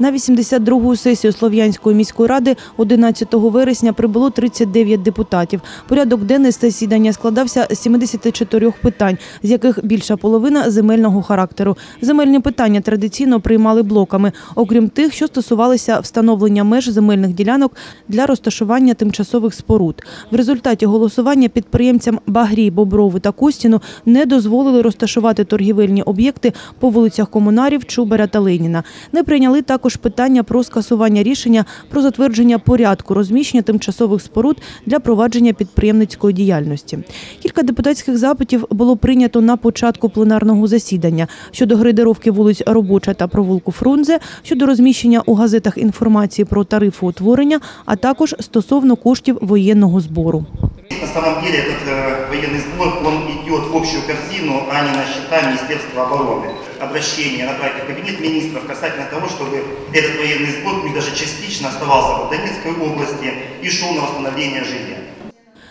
На 82-гу сесію Слов'янської міської ради 11 вересня прибуло 39 депутатів. Порядок денний засідання складався з 74 питань, з яких більша половина земельного характеру. Земельні питання традиційно приймали блоками, окрім тих, що стосувалися встановлення меж земельних ділянок для розташування тимчасових споруд. В результаті голосування підприємцям Багрій, Боброву та Костіну не дозволили розташувати торгівельні об'єкти по вулицях Комунарів, Чубера та Леніна. Не прийняли також питання про скасування рішення про затвердження порядку розміщення тимчасових споруд для провадження підприємницької діяльності. Кілька депутатських запитів було прийнято на початку пленарного засідання щодо грейдеровки вулиць Робоча та провулку Фрунзе, щодо розміщення у газетах інформації про тарифи утворення, а також стосовно коштів воєнного збору. На самом деле этот э, военный сбор, он идет в общую корзину, а не на счета Министерства обороны. Обращение направить в Кабинет министров касательно того, чтобы этот военный сбор, пусть даже частично, оставался в Донецкой области и шел на восстановление жилья.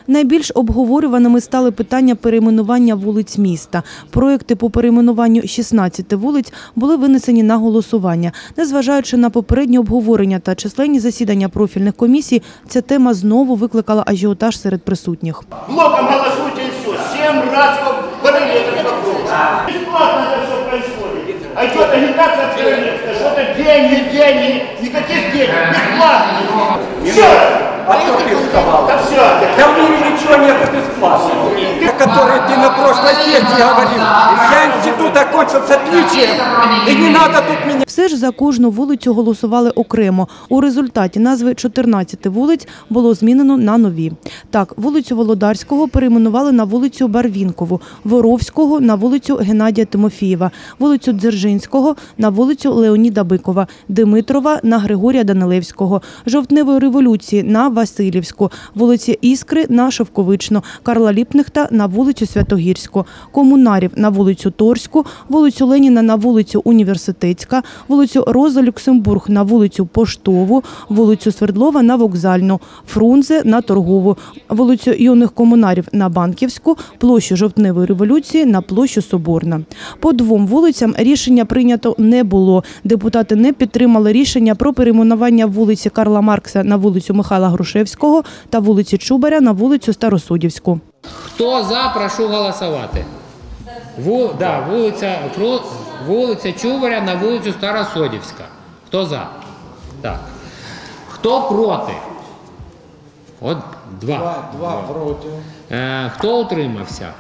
Найбільш обговорюваними стали питання перейменування вулиць міста. Проекти по перейменуванню 16 вулиць були винесені на голосування. Незважаючи на попереднє обговорення та численні засідання профільних комісій, ця тема знову викликала ажіотаж серед присутніх. Блоком голосуйте и все. Семь раз говорили этот вопрос. Бесплатно это все происходит. А идет агитация пионерская, что это деньги, деньги, никаких денег, бесплатно. Все. А кто ты сказал? Да все. Да в мире ничего нет бесплатного. Прошлой сессии говорил. Я институт окончил с отличием. И не надо тут меня Все ж за кожну вулицю голосували окремо. У результаті назви 14 вулиць було змінено на нові. Так, вулицю Володарського перейменували на вулицю Барвінкову, Воровського на вулицю Геннадія Тимофієва, вулицю Дзержинського на вулицю Леоніда Бикова, Димитрова на Григорія Данилевського, Жовтневої революції на Васильівську, вулиці Іскри на Шовковичну, Карла Ліпнихта на вулицю Святогірську, Комунарів на вулицю Торську, вулицю Леніна на вулицю Університетська, вулицю Роза Люксембург на вулицю Поштову, вулицю Свердлова на Вокзальну, Фрунзе на Торгову, вулицю Юних Комунарів на Банківську, площу Жовтневої революції на площу Соборна. По двом вулицям рішення прийнято не було. Депутати не підтримали рішення про перейменування вулиці Карла Маркса на вулицю Михайла Грушевського та вулиці Чубаря на вулицю Старосудівську. Хто за, прошу голосувати. Ву, да, вулиця, вулиця Чубаря на вулицю Старосодівська. Хто за? Так. Хто проти? От два. Два проти. Е, хто утримався?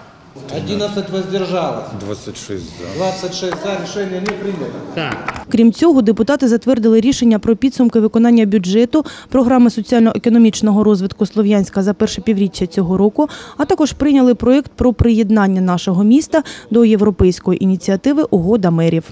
11 воздержалось. 26 за. 26 за Рішення не прийнято. Так. Крім цього, депутати затвердили рішення про підсумки виконання бюджету програми соціально-економічного розвитку Слов'янська за перше півріччя цього року, а також прийняли проєкт про приєднання нашого міста до європейської ініціативи Угода мерів.